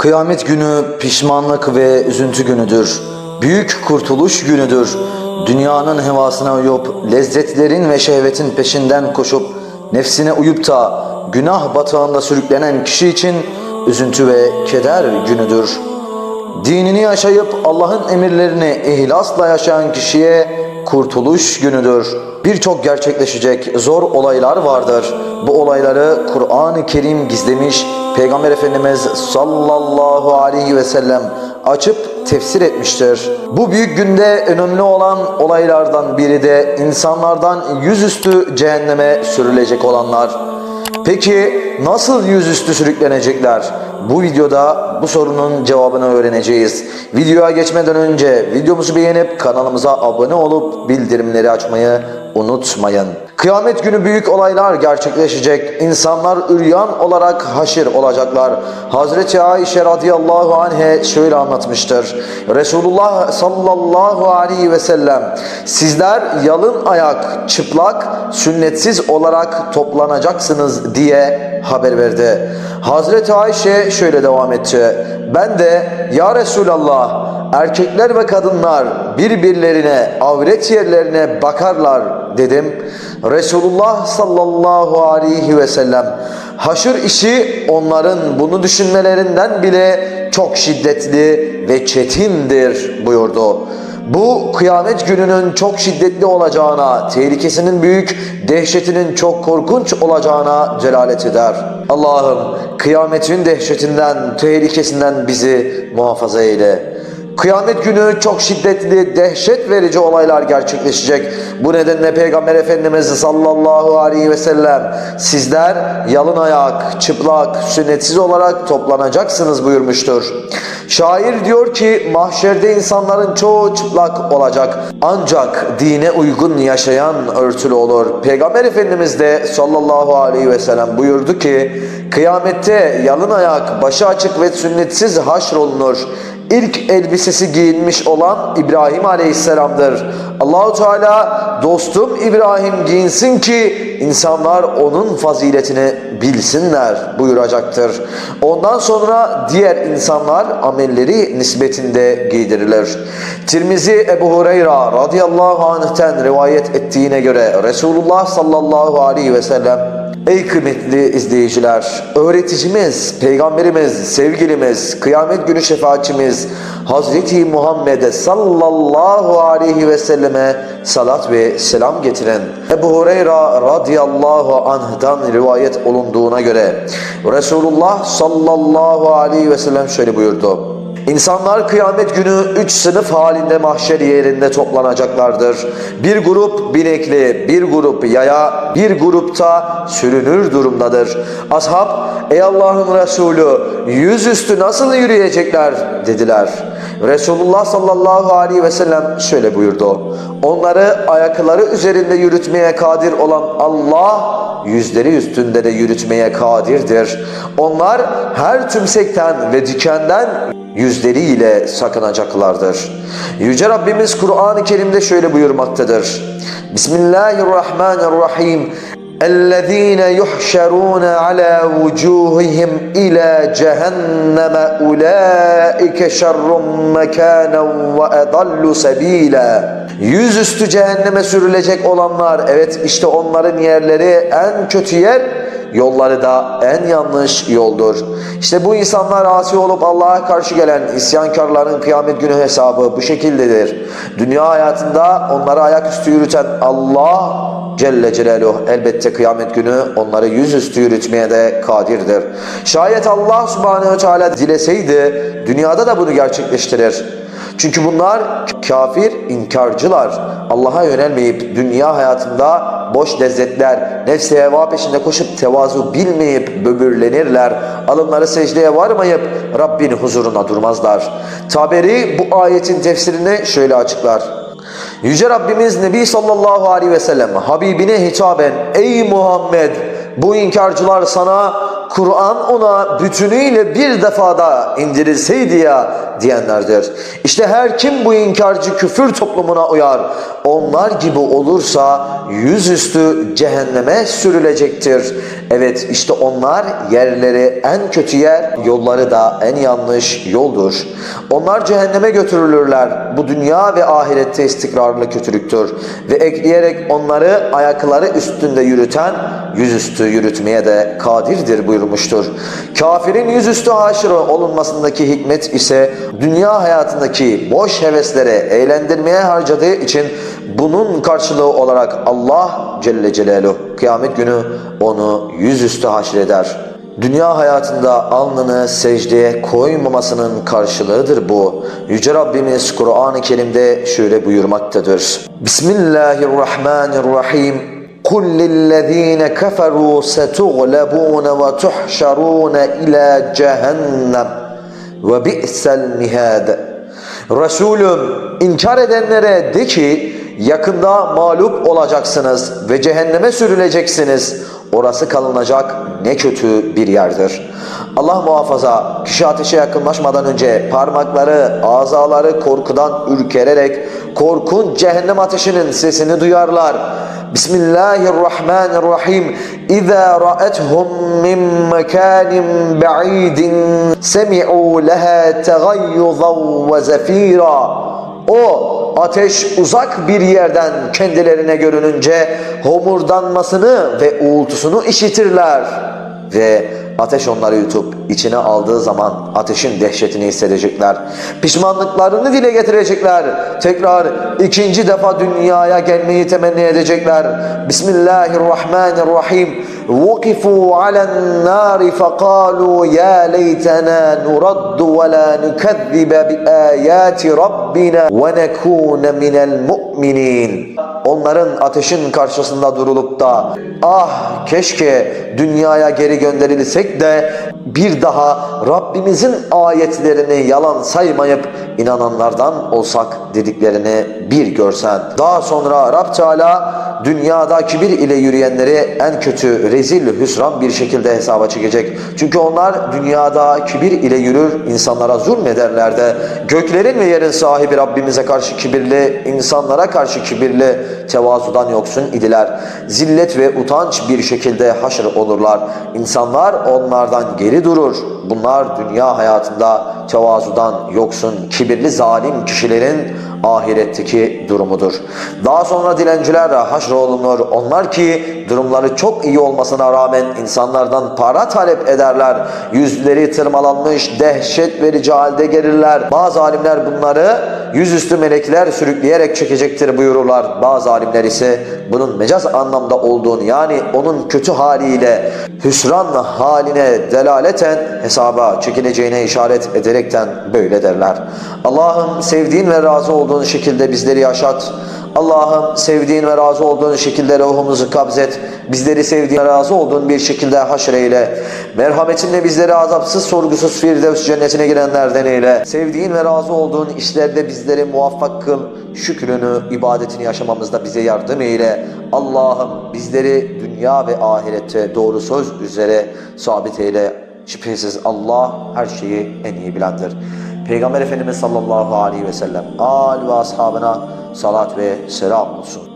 Kıyamet günü pişmanlık ve üzüntü günüdür. Büyük kurtuluş günüdür. Dünyanın hevasına uyup, lezzetlerin ve şehvetin peşinden koşup, nefsine uyup da günah batağında sürüklenen kişi için üzüntü ve keder günüdür. Dinini yaşayıp Allah'ın emirlerini ihlasla yaşayan kişiye kurtuluş günüdür. Birçok gerçekleşecek zor olaylar vardır. Bu olayları Kur'an-ı Kerim gizlemiş, Peygamber Efendimiz sallallahu aleyhi ve sellem açıp tefsir etmiştir. Bu büyük günde önemli olan olaylardan biri de insanlardan yüzüstü cehenneme sürülecek olanlar. Peki nasıl yüzüstü sürüklenecekler? Bu videoda bu sorunun cevabını öğreneceğiz. Videoya geçmeden önce videomuzu beğenip kanalımıza abone olup bildirimleri açmayı unutmayın. Kıyamet günü büyük olaylar gerçekleşecek. İnsanlar üryan olarak haşir olacaklar. Hazreti Ayşe radıyallahu anhe şöyle anlatmıştır. Resulullah sallallahu aleyhi ve sellem sizler yalın ayak, çıplak, sünnetsiz olarak toplanacaksınız diye haber verdi. Hazreti Ayşe şöyle devam etti. Ben de ya Resulallah erkekler ve kadınlar birbirlerine avret yerlerine bakarlar dedim. Resulullah sallallahu aleyhi ve sellem haşır işi onların bunu düşünmelerinden bile çok şiddetli ve çetindir buyurdu. Bu kıyamet gününün çok şiddetli olacağına, tehlikesinin büyük, dehşetinin çok korkunç olacağına delalet eder. Allah'ım kıyametin dehşetinden, tehlikesinden bizi muhafaza eyle. Kıyamet günü çok şiddetli, dehşet verici olaylar gerçekleşecek. Bu nedenle Peygamber Efendimiz sallallahu aleyhi ve sellem sizler yalın ayak, çıplak, sünnetsiz olarak toplanacaksınız buyurmuştur. Şair diyor ki mahşerde insanların çoğu çıplak olacak. Ancak dine uygun yaşayan örtülü olur. Peygamber Efendimiz de sallallahu aleyhi ve sellem buyurdu ki kıyamette yalın ayak, başı açık ve sünnetsiz haşrolunur ilk elbisesi giyinmiş olan İbrahim Aleyhisselam'dır. Allahu Teala dostum İbrahim giyinsin ki insanlar onun faziletini bilsinler buyuracaktır. Ondan sonra diğer insanlar amelleri nispetinde giydirilir. Tirmizi Ebu Hureyre radıyallahu anh'ten rivayet ettiğine göre Resulullah sallallahu aleyhi ve sellem Ey kıymetli izleyiciler, öğreticimiz, peygamberimiz, sevgilimiz, kıyamet günü şefaatçimiz Hazreti Muhammed'e sallallahu aleyhi ve selleme salat ve selam getiren Ebu Hureyre radıyallahu anh'dan rivayet olunduğuna göre Resulullah sallallahu aleyhi ve sellem şöyle buyurdu. İnsanlar kıyamet günü üç sınıf halinde mahşer yerinde toplanacaklardır. Bir grup binekli, bir grup yaya, bir grupta sürünür durumdadır. Ashab, ey Allah'ın Resulü yüzüstü nasıl yürüyecekler dediler. Resulullah sallallahu aleyhi ve sellem şöyle buyurdu. Onları ayakları üzerinde yürütmeye kadir olan Allah yüzleri üstünde de yürütmeye kadirdir. Onlar her tümsekten ve dikenden yüzleriyle sakınacaklardır. Yüce Rabbimiz Kur'an-ı Kerim'de şöyle buyurmaktadır. Bismillahirrahmanirrahim. اَلَّذ۪ينَ يُحْشَرُونَ عَلَى وُجُوهِهِمْ اِلَى جَهَنَّمَ اُولَٰئِكَ شَرٌّ مَكَانًا وَاَضَلُّ سَب۪يلًا Yüzüstü cehenneme sürülecek olanlar, evet işte onların yerleri en kötü yer, yolları da en yanlış yoldur. İşte bu insanlar asi olup Allah'a karşı gelen isyankarların kıyamet günü hesabı bu şekildedir. Dünya hayatında onları ayaküstü yürüten Allah Celle Celaluhu elbette kıyamet günü onları yüzüstü yürütmeye de kadirdir. Şayet Allah Subhanahu Teala dileseydi dünyada da bunu gerçekleştirir. Çünkü bunlar kafir, inkarcılar. Allah'a yönelmeyip dünya hayatında boş lezzetler, nefsi heva peşinde koşup tevazu bilmeyip böbürlenirler. Alınları secdeye varmayıp Rabbin huzuruna durmazlar. Taberi bu ayetin tefsirini şöyle açıklar. Yüce Rabbimiz Nebi sallallahu aleyhi ve sellem Habibine hitaben Ey Muhammed bu inkarcılar sana Kur'an ona bütünüyle bir defada indirilseydi ya diyenlerdir. İşte her kim bu inkarcı küfür toplumuna uyar, onlar gibi olursa yüzüstü cehenneme sürülecektir. Evet işte onlar yerleri en kötü yer, yolları da en yanlış yoldur. Onlar cehenneme götürülürler. Bu dünya ve ahirette istikrarlı kötülüktür. Ve ekleyerek onları ayakları üstünde yürüten yüzüstü yürütmeye de kadirdir buyurmuştur. Kafirin yüzüstü haşır olunmasındaki hikmet ise dünya hayatındaki boş heveslere eğlendirmeye harcadığı için bunun karşılığı olarak Allah Celle Celaluhu kıyamet günü onu yüzüstü haşreder. Dünya hayatında alnını secdeye koymamasının karşılığıdır bu. Yüce Rabbimiz Kur'an-ı Kerim'de şöyle buyurmaktadır. Bismillahirrahmanirrahim. قُلْ لِلَّذ۪ينَ كَفَرُوا سَتُغْلَبُونَ وَتُحْشَرُونَ اِلَى جَهَنَّمْ وَبِئْسَ الْمِهَادِ Resulüm inkar edenlere de ki yakında mağlup olacaksınız ve cehenneme sürüleceksiniz. Orası kalınacak ne kötü bir yerdir. Allah muhafaza kişi ateşe yakınlaşmadan önce parmakları, azaları korkudan ürkererek korkunç cehennem ateşinin sesini duyarlar. Bismillahirrahmanirrahim. İza ra'ethum min mekanin ba'idin semi'u leha tegayyuzan ve zefira. O ateş uzak bir yerden kendilerine görününce homurdanmasını ve uğultusunu işitirler. Ve ateş onları yutup içine aldığı zaman ateşin dehşetini hissedecekler. Pişmanlıklarını dile getirecekler. Tekrar ikinci defa dünyaya gelmeyi temenni edecekler. Bismillahirrahmanirrahim. وقفوا على النار فقالوا يا ليتنا نرد ولا نكذب بآيات ربنا ونكون من المؤمنين Onların ateşin karşısında durulup da ah keşke dünyaya geri gönderilsek de bir daha Rabbimizin ayetlerini yalan saymayıp inananlardan olsak dediklerini bir görsen. Daha sonra Rab Teala dünyada kibir ile yürüyenleri en kötü rezil hüsran bir şekilde hesaba çekecek. Çünkü onlar dünyada kibir ile yürür, insanlara zulmederler de göklerin ve yerin sahibi Rabbimize karşı kibirli, insanlara karşı kibirli, tevazudan yoksun idiler. Zillet ve utanç bir şekilde haşr olurlar. İnsanlar onlardan geri durur. Bunlar dünya hayatında tevazudan yoksun, kibirli zalim kişilerin ahiretteki durumudur. Daha sonra dilenciler haşrolunur. Onlar ki durumları çok iyi olmasına rağmen insanlardan para talep ederler. Yüzleri tırmalanmış, dehşet verici halde gelirler. Bazı alimler bunları yüzüstü melekler sürükleyerek çekecektir buyururlar. Bazı alimler ise bunun mecaz anlamda olduğunu yani onun kötü haliyle hüsran haline delaleten hesaba çekileceğine işaret ederekten böyle derler. Allah'ım sevdiğin ve razı olduğun şekilde bizleri yaşat. Allah'ım sevdiğin ve razı olduğun şekilde ruhumuzu kabzet. Bizleri sevdiğin ve razı olduğun bir şekilde haşreyle. Merhametinle bizleri azapsız sorgusuz Firdevs cennetine girenlerden eyle. Sevdiğin ve razı olduğun işlerde bizleri muvaffak kıl. Şükrünü, ibadetini yaşamamızda bize yardım eyle. Allah'ım bizleri dünya ve ahirette doğru söz üzere sabit eyle. Şüphesiz Allah her şeyi en iyi bilendir. Peygamber Efendimiz sallallahu aleyhi ve sellem al ve ashabına salat ve selam olsun.